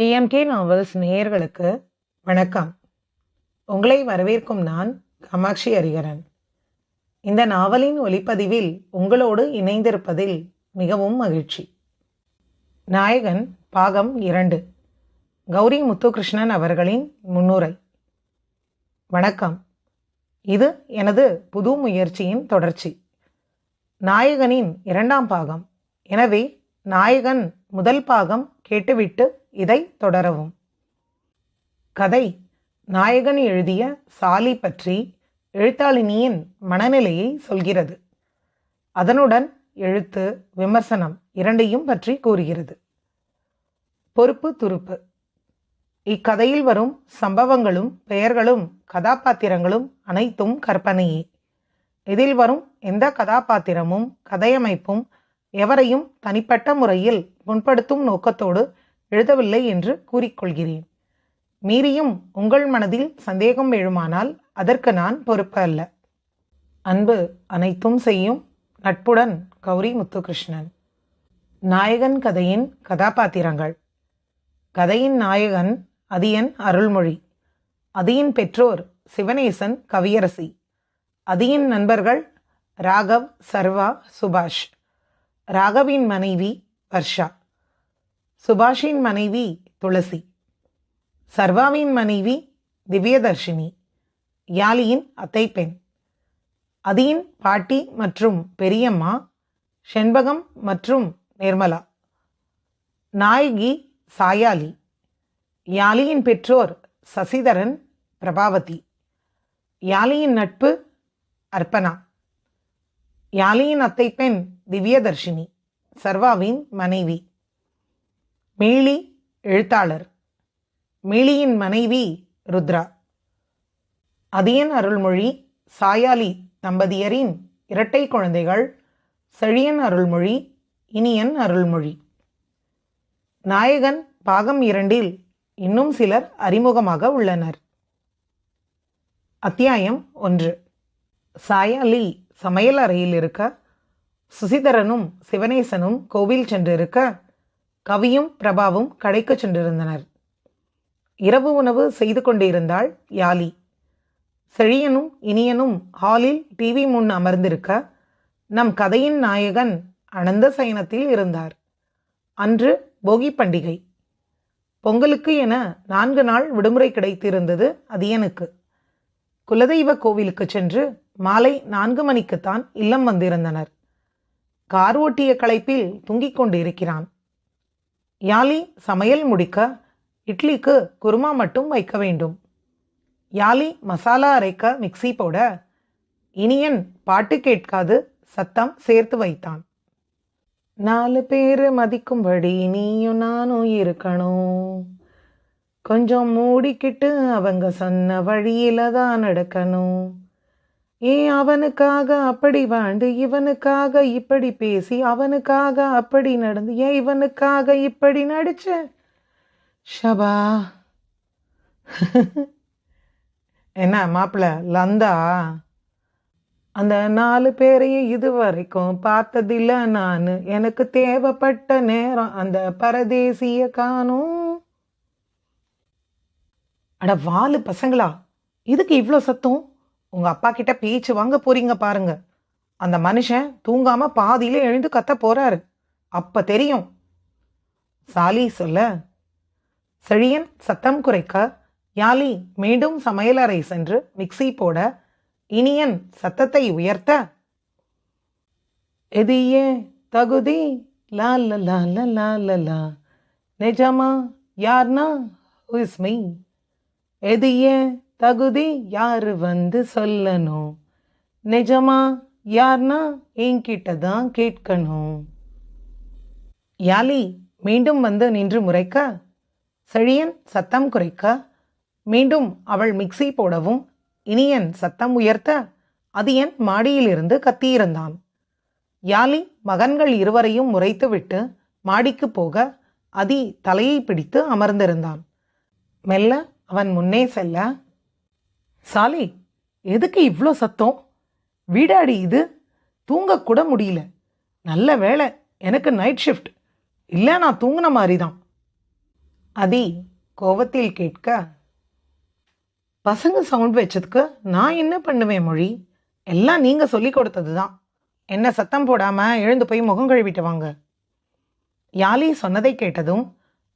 GMK novels நேயர்களுக்கு வணக்கம். உங்களை வரவேற்கும் நான் காமாட்சி ஹரிகரன் இந்த நாவலின் ஒளிப்பதிவில் உங்களோடு இணைந்திருப்பதில் மிகவும் மகிழ்ச்சி. நாயகன் பாகம் இரண்டு. கௌரி முத்துகிருஷ்ணன் அவர்களின் முன்னுரை. வணக்கம். இது எனது புது முயற்சியின் தொடர்ச்சி. நாயகனின் இரண்டாம் பாகம். எனவே நாயகன் முதல் பாகம் கேட்டுவிட்டு இதை தொடரவும். கதை. நாயகன் எழுதிய சாலி பற்றி எழுத்தாளினியின் மனநிலையை சொல்கிறது. அதனுடன் எழுத்து விமர்சனம் இரண்டையும் பற்றி கூறுகிறது. பொறுப்பு துருப்பு. இக்கதையில் வரும் சம்பவங்களும் பெயர்களும் கதாபாத்திரங்களும் அனைத்தும் கற்பனையே. இதில் வரும் எந்த கதாபாத்திரமும் கதையமைப்பும் எவரையும் தனிப்பட்ட முறையில் புண்படுத்தும் நோக்கத்தோடு எழுதவில்லை என்று கூறிக்கொள்கிறேன். மீறியும் உங்கள் மனதில் சந்தேகம் எழுமானால் அதற்கு நான் பொறுப்பு அல்ல. அன்பு அனைத்தும் செய்யும் நட்புடன் கௌரி முத்துகிருஷ்ணன். நாயகன் கதையின் கதாபாத்திரங்கள். கதையின் நாயகன் அதியன் அருள்மொழி. அதியின் பெற்றோர் சிவனேசன் கவியரசி. அதியின் நண்பர்கள் ராகவ் சர்வா சுபாஷ். ராகவின் மனைவி வர்ஷா. சுபாஷின் மனைவி துளசி. சர்வாவின் மனைவி திவ்யதர்ஷினி. யாலியின் அத்தை பெண். அதியின் பாட்டி மற்றும் பெரியம்மா செண்பகம் மற்றும் நிர்மலா. நாயகி சாயாலி. யாலியின் பெற்றோர் சசிதரன் பிரபாவதி. யாலியின் நட்பு அர்ப்பணா யாலியின் அத்தை பெண் திவ்யதர்ஷினி சர்வாவின் மனைவி. மீளி எழுத்தாளர். மேலியின் மனைவி ருத்ரா. அதியன் அருள்மொழி சாயாலி தம்பதியரின் இரட்டை குழந்தைகள் செழியன் அருள்மொழி இனியன் அருள்மொழி. நாயகன் பாகம் இரண்டில் இன்னும் சிலர் அறிமுகமாக உள்ளனர். அத்தியாயம் ஒன்று. சாயாலி சமையல் அறையில் இருக்க சுசிதரனும் சிவனேசனும் கோவில் சென்றிருக்க கவியும் பிரபாவும் கடைக்கு சென்றிருந்தனர். இரவு உணவு செய்து கொண்டிருந்தாள் யாலி. செழியனும் இனியனும் ஹாலில் டிவி முன் அமர்ந்திருக்க நம் கதையின் நாயகன் அனந்த சயனத்தில் இருந்தார். அன்று போகி பண்டிகை. பொங்கலுக்கு என நான்கு நாள் விடுமுறை கிடைத்திருந்தது அதியனுக்கு. குலதெய்வ கோவிலுக்கு சென்று மாலை நான்கு மணிக்குத்தான் இல்லம் வந்திருந்தனர். கார் ஓட்டிய களைப்பில் தூங்கிக் கொண்டிருக்கிறான். யாலி சமையல் முடிக்க இட்லிக்கு குருமா மட்டும் வைக்க வேண்டும். யாலி மசாலா அரைக்க மிக்ஸி போட இனியன் பாட்டு கேட்காது சத்தம் சேர்த்து வைத்தான். நாலு பேர் மதிக்கும்படி நீயும் நானும் இருக்கணும். கொஞ்சம் மூடிக்கிட்டு அவங்க சொன்ன வழியில தான் நடக்கணும். ஏன் அவனுக்காக அப்படி வாழ்ந்து இவனுக்காக இப்படி பேசி அவனுக்காக அப்படி நடந்து ஏன் இவனுக்காக இப்படி நடிச்ச? ஷபா. என்ன மாப்பிள்ள லந்தா? அந்த நாலு பேரையும் இது வரைக்கும் பார்த்ததில்ல நான். எனக்கு தேவைப்பட்ட நேரம் அந்த பரதேசிய காணும். அட வாலு பசங்களா இதுக்கு இவ்வளோ சத்தம்? உங்க அப்பா கிட்ட பேச்சு வாங்க போறீங்க பாருங்க. அந்த மனுஷன் தூங்காம பாதியில எழுந்து கத்த போறாரு. அப்ப தெரியும். சாலி சொல்ல செழியன் சத்தம் குறைக்க யாலி மீண்டும் சமையலறை சென்று மிக்ஸி போட இனியன் சத்தத்தை உயர்த்த எதியே தகுதி லா லா லா லா லா லா நிஜமா யார்னா இஸ் மீ தகுதி யாரு வந்து சொல்லணும்? நிஜமா யார்னா என்கிட்ட தான் கேட்கணும். யாலி மீண்டும் வந்து நின்று முறைக்க? செழியன் சத்தம் குறைக்க? மீண்டும் அவள் மிக்ஸி போடவும் இனியன் சத்தம் உயர்த்த அதியன் மாடியிலிருந்து கத்தியிருந்தான். யாலி மகன்கள் இருவரையும் முறைத்துவிட்டு மாடிக்கு போக அதி தலையை பிடித்து அமர்ந்திருந்தான். மெல்ல அவன் முன்னே செல்ல சாலி எதுக்கு இவ்வளோ சத்தம்? வீடாடி இது. தூங்கக்கூட முடியல. நல்ல வேலை எனக்கு நைட் ஷிஃப்ட் இல்லை நான் தூங்கின மாதிரி தான் அதி கோவத்தில் கேட்க பசங்க சவுண்ட் வச்சதுக்கு நான் என்ன பண்ணுவேன் மொழி? எல்லாம் நீங்கள் சொல்லி கொடுத்தது தான் என்ன சத்தம் போடாமல் எழுந்து போய் முகம் கழுவிட்டு வாங்க. யாலி சொன்னதை கேட்டதும்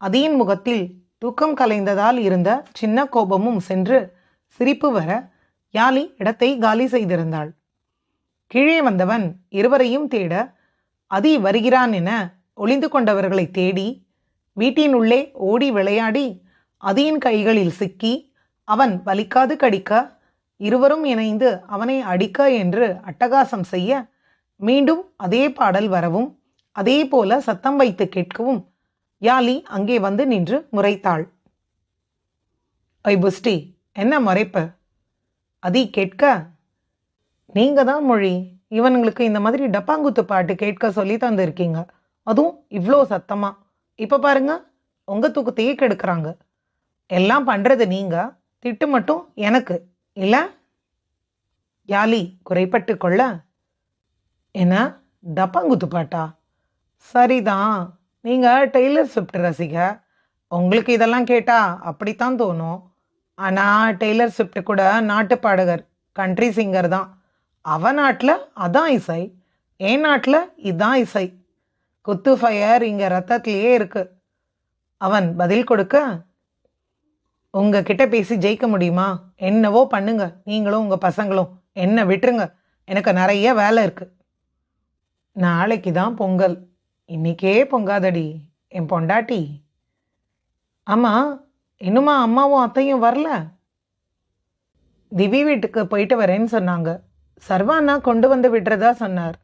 அதியின் முகத்தில் தூக்கம் கலைந்ததால் இருந்த சின்ன கோபமும் சென்று சிரிப்பு வர யாழி இடத்தை காலி செய்திருந்தாள். கீழே வந்தவன் இருவரையும் தேட அதி வருகிறான் என ஒளிந்து கொண்டவர்களை தேடி வீட்டின் உள்ளே ஓடி விளையாடி அதியின் கைகளில் சிக்கி அவன் வலிக்காது கடிக்க இருவரும் இணைந்து அவனை அடிக்க என்று அட்டகாசம் செய்ய மீண்டும் அதே பாடல் வரவும் அதே போல சத்தம் வைத்து கேட்கவும் யாலி அங்கே வந்து நின்று முறைத்தாள். ஐ புஸ்டி என்ன மறைப்ப? அதி கேட்க நீங்கள் தான் மொழி. இவனுங்களுக்கு இந்த மாதிரி டப்பாங்குத்து பாட்டு கேட்க சொல்லி தந்திருக்கீங்க. அதுவும் இவ்வளோ சத்தமாக இப்போ பாருங்க உங்கள் தூக்கத்தையே கெடுக்கிறாங்க. எல்லாம் பண்ணுறது நீங்கள் திட்டு மட்டும் எனக்கு. இல்லை? யாலி குறைப்பட்டு கொள்ள என்ன? டப்பாங்குத்து பாட்டா? சரிதான். நீங்கள் டெய்லர் ஸ்விஃப்ட் ரசிக. உங்களுக்கு இதெல்லாம் கேட்டால் அப்படித்தான் தோணும். ஆனால் டெய்லர் ஸ்விஃப்ட் கூட நாட்டு பாடகர் கண்ட்ரி சிங்கர் தான். அவ நாட்டில் அதான் இசை என் நாட்டில் இதான் இசை. குத்து ஃபயர் இங்கே ரத்தத்திலேயே இருக்குது அவன் பதில் கொடுக்க உங்ககிட்ட பேசி ஜெயிக்க முடியுமா? என்னவோ பண்ணுங்க. நீங்களும் உங்கள் பசங்களும். என்ன விட்டுருங்க. எனக்கு நிறைய வேலை இருக்குது நாளைக்கு தான் பொங்கல். இன்னைக்கே பொங்காதடி. என் பொண்டாட்டி. ஆமாம் இன்னுமா அம்மாவும் அத்தையும் வரல? திவி வீட்டுக்கு போயிட்டு வரேன்னு சொன்னாங்க. சர்வானா கொண்டு வந்து விடுறதா சொன்னார்.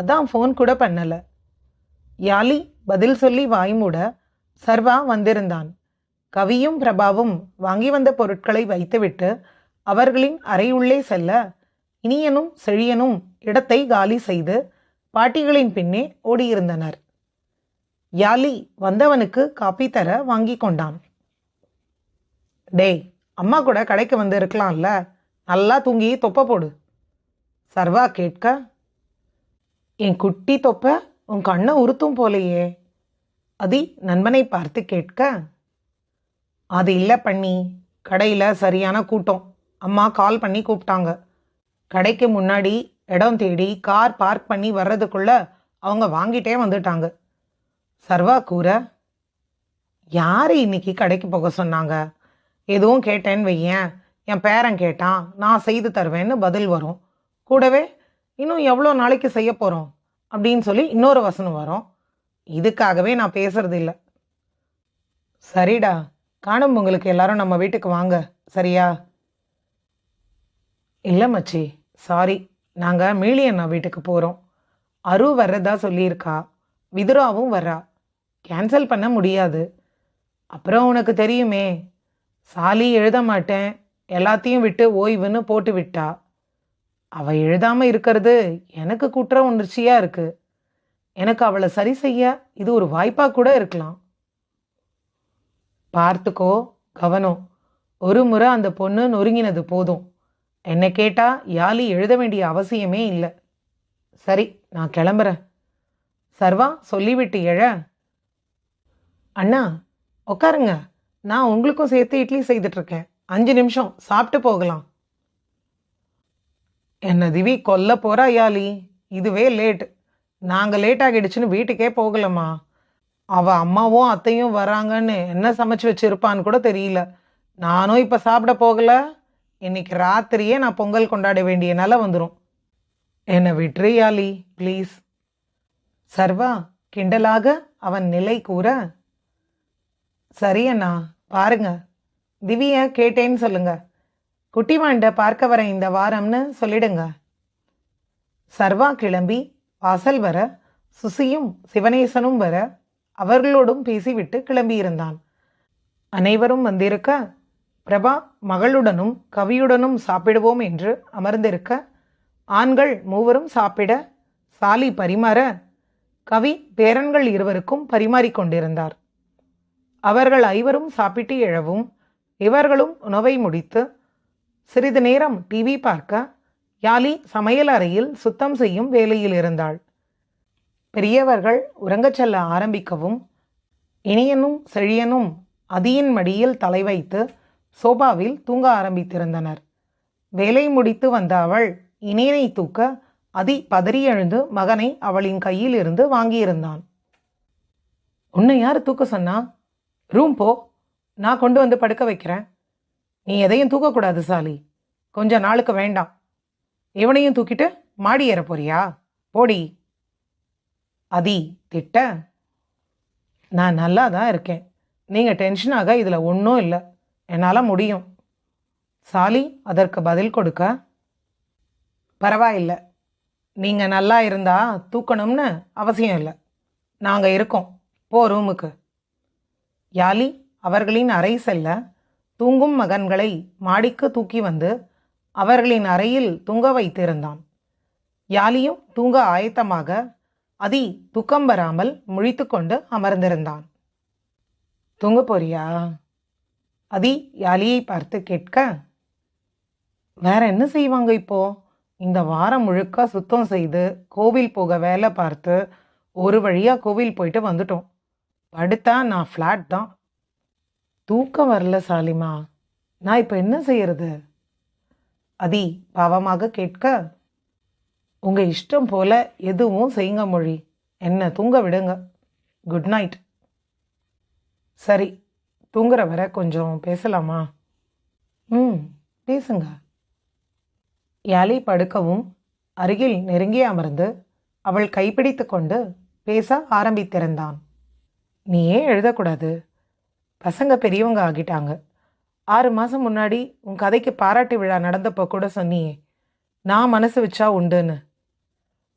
அதான் ஃபோன் கூட பண்ணலை. யாலி பதில் சொல்லி வாய் மூட சர்வா வந்திருந்தான். கவியும் பிரபாவும் வாங்கி வந்த பொருட்களை வைத்துவிட்டு அவர்களின் அறை உள்ளே செல்ல இனியனும் செழியனும் இடத்தை காலி செய்து பாட்டிகளின் பின்னே ஓடியிருந்தனர். யாலி வந்தவனுக்கு காப்பி தர வாங்கி கொண்டான். டேய் அம்மா கூட கடைக்கு வந்து இருக்கலாம்ல. நல்லா தூங்கி தொப்ப போடு. சர்வா கேட்க என் குட்டி தொப்ப உன் கண்ணை உறுத்தும் போலையே. அதி நண்பனை பார்த்து கேட்க அது இல்லை பண்ணி கடையில் சரியான கூட்டம். அம்மா கால் பண்ணி கூப்பிட்டாங்க. கடைக்கு முன்னாடி இடம் தேடி கார் பார்க் பண்ணி வர்றதுக்குள்ள அவங்க வாங்கிட்டே வந்துட்டாங்க. சர்வா கூற யார் இன்னைக்கு கடைக்கு போக சொன்னாங்க? எதுவும் கேட்டேன்னு வையேன். என் பேரன் கேட்டான் நான் செய்து தருவேன்னு பதில் வரும். கூடவே இன்னும் எவ்வளோ நாளைக்கு செய்ய போகிறோம் அப்படின்னு சொல்லி இன்னொரு வசனம் வரும். இதுக்காகவே நான் பேசுறது இல்லை. சரிடா காணும் உங்களுக்கு எல்லாரும் நம்ம வீட்டுக்கு வாங்க. சரியா? இல்லை மச்சி சாரி. நாங்கள் மீளி அண்ணா வீட்டுக்கு போகிறோம் அரு வர்றதா சொல்லியிருக்கா. விதுராவும் வர்றா. கேன்சல் பண்ண முடியாது. அப்புறம் உனக்கு தெரியுமே சாலி எழுத மாட்டேன். எல்லாத்தையும் விட்டு ஓய்வுன்னு போட்டு விட்டா. அவ எழுதாம இருக்கிறது எனக்கு குற்ற உணர்ச்சியா இருக்கு. எனக்கு அவளை சரி செய்ய இது ஒரு வாய்ப்பா கூட இருக்கலாம். பார்த்துக்கோ கவனம் ஒரு முறை அந்த பொண்ணு நொறுங்கினது போதும். என்னை கேட்டா யாலி எழுத வேண்டிய அவசியமே இல்லை. சரி நான் கிளம்புறேன். சர்வா சொல்லிவிட்டு எழ. அண்ணா உட்காருங்க நான் உங்களுக்கும் சேர்த்து இட்லி செய்துட்ருக்கேன் அஞ்சு நிமிஷம் சாப்பிட்டு போகலாம். என்ன திவி கொல்ல போகிறா யாலி? இதுவே லேட் நாங்கள் லேட் ஆகிடுச்சுன்னு வீட்டுக்கே போகலம்மா. அவள் அம்மாவும் அத்தையும் வராங்கன்னு என்ன சமைச்சு வச்சுருப்பான்னு கூட தெரியல. நானும் இப்போ சாப்பிட போகல. இன்னைக்கு ராத்திரியே நான் பொங்கல் கொண்டாட வேண்டிய நிலை வந்துடும் என்னை விட்டுரு யாலி ப்ளீஸ் சர்வா கிண்டலாக அவன் நிலை கூற சரி அண்ணா பாருங்க. திவ்ய கேட்டேன்னு சொல்லுங்க. குட்டிவாண்ட பார்க்க வர இந்த வாரம்னு சொல்லிடுங்க. சர்வா கிளம்பி வாசல் வர சுசியும் சிவனேசனும் வர அவர்களோடும் பேசிவிட்டு கிளம்பியிருந்தான். அனைவரும் வந்திருக்க பிரபா மகளுடனும் கவியுடனும் சாப்பிடுவோம் என்று அமர்ந்திருக்க ஆண்கள் மூவரும் சாப்பிட சாலி பரிமாற கவி பேரன்கள் இருவருக்கும் பரிமாறிக்கொண்டிருந்தார். அவர்கள் ஐவரும் சாப்பிட்டு எழவும். இவர்களும் உணவை முடித்து சிறிது நேரம் டிவி பார்க்க யாலி சமையல் அறையில் சுத்தம் செய்யும் வேலையில் இருந்தாள். பெரியவர்கள் உறங்கச் செல்ல ஆரம்பிக்கவும் இனியனும் செழியனும் அதியின் மடியில் தலை வைத்து சோபாவில் தூங்க ஆரம்பித்திருந்தனர். வேலை முடித்து வந்த அவள் இனியனை தூக்க அதி பதறி எழுந்து மகனை அவளின் கையில் இருந்து வாங்கியிருந்தான். உன்னை யார் தூக்க சொன்னா? ரூம் போ. நான் கொண்டு வந்து படுக்க வைக்கிறேன். நீ எதையும் தூக்கக்கூடாது சாலி. கொஞ்ச நாளுக்கு வேண்டாம். இவனையும் தூக்கிட்டு மாடி ஏற போறியா? போடி. அதி திட்ட. நான் நல்லா தான் இருக்கேன் நீங்கள் டென்ஷனாக இதில் ஒன்றும் இல்லை. என்னால் முடியும். சாலி அதற்கு பதில் கொடுக்க. பரவாயில்லை. நீங்கள் நல்லா இருந்தால் தூக்கணும்னு அவசியம் இல்லை. நாங்கள் இருக்கோம். போ ரூமுக்கு யாலி அவர்களின் அறை செல்ல தூங்கும் மகன்களை மாடிக்கு தூக்கி வந்து அவர்களின் அறையில் தூங்க வைத்திருந்தான். யாலியும் தூங்க ஆயத்தமாக அதி துக்கம் வராமல் முழித்துக்கொண்டு அமர்ந்திருந்தான். தூங்க போறியா? அதி யாலியை பார்த்து கேட்க வேற என்ன செய்வாங்க இப்போ? இந்த வாரம் முழுக்க சுத்தம் செய்து கோவில் போக வேலை பார்த்து ஒரு வழியாக கோவில் போயிட்டு வந்துட்டோம். படுத்தா நான் ஃப்ளாட் தான். தூக்கம் வரல சாலிமா. நான் இப்போ என்ன செய்யறது? அதி பாவமாக கேட்க உங்கள் இஷ்டம் போல எதுவும் செய்யுங்க மொழி. என்ன தூங்க விடுங்க. குட் நைட் சரி தூங்குற வரை கொஞ்சம் பேசலாமா? ம் பேசுங்க. யாலி படுக்கவும் அருகில் நெருங்கி அமர்ந்து அவள் கைப்பிடித்து கொண்டு பேச ஆரம்பித்திருந்தான். நீ ஏன் எழுதக்கூடாது? பசங்க பெரியவங்க ஆகிட்டாங்க. ஆறு மாதம் முன்னாடி உன் கதைக்கு பாராட்டு விழா நடந்தப்போ கூட சொன்னியே நான் மனசு வச்சா உண்டுன்னு.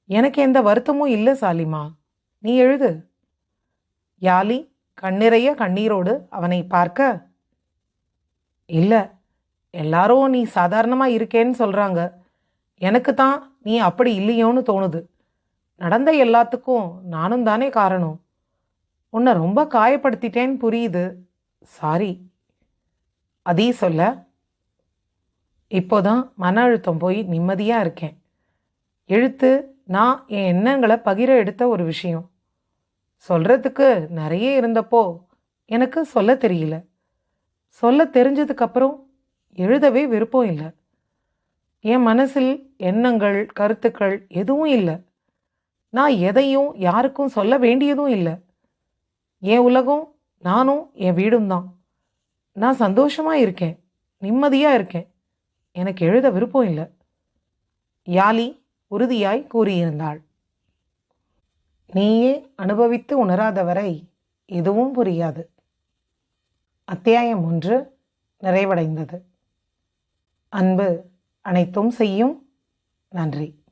எனக்கு எந்த வருத்தமும் இல்லை சாலிமா. நீ எழுது. யாலி கண்ணிறைய கண்ணீரோடு அவனை பார்க்க. இல்லை எல்லாரும் நீ சாதாரணமாக இருக்கேன்னு சொல்கிறாங்க எனக்கு தான் நீ அப்படி இல்லையோன்னு தோணுது. நடந்த எல்லாத்துக்கும் நானும் தானே காரணம். உன்னை ரொம்ப காயப்படுத்திட்டேன்னு புரியுது. சாரி அதே சொல்ல இப்போதான் மன அழுத்தம் போய் நிம்மதியாக இருக்கேன். எழுத்து நான் என் எண்ணங்களை பகிர எடுத்த ஒரு விஷயம். சொல்கிறதுக்கு நிறைய இருந்தப்போ எனக்கு சொல்ல தெரியல. சொல்ல தெரிஞ்சதுக்கப்புறம் எழுதவே விருப்பம் இல்லை. என் மனசில் எண்ணங்கள் கருத்துக்கள் எதுவும் இல்லை. நான் எதையும் யாருக்கும் சொல்ல வேண்டியதும் இல்லை. என் உலகம் நானும் என் வீடும் தான். நான் சந்தோஷமாக இருக்கேன் நிம்மதியாக இருக்கேன். எனக்கு எழுத விருப்பம் இல்லை. யாலி உறுதியாய் கூறியிருந்தாள். நீயே அனுபவித்து உணராதவரை எதுவும் புரியாது. அத்தியாயம் ஒன்று நிறைவடைந்தது. அன்பு அனைத்தும் செய்யும். நன்றி.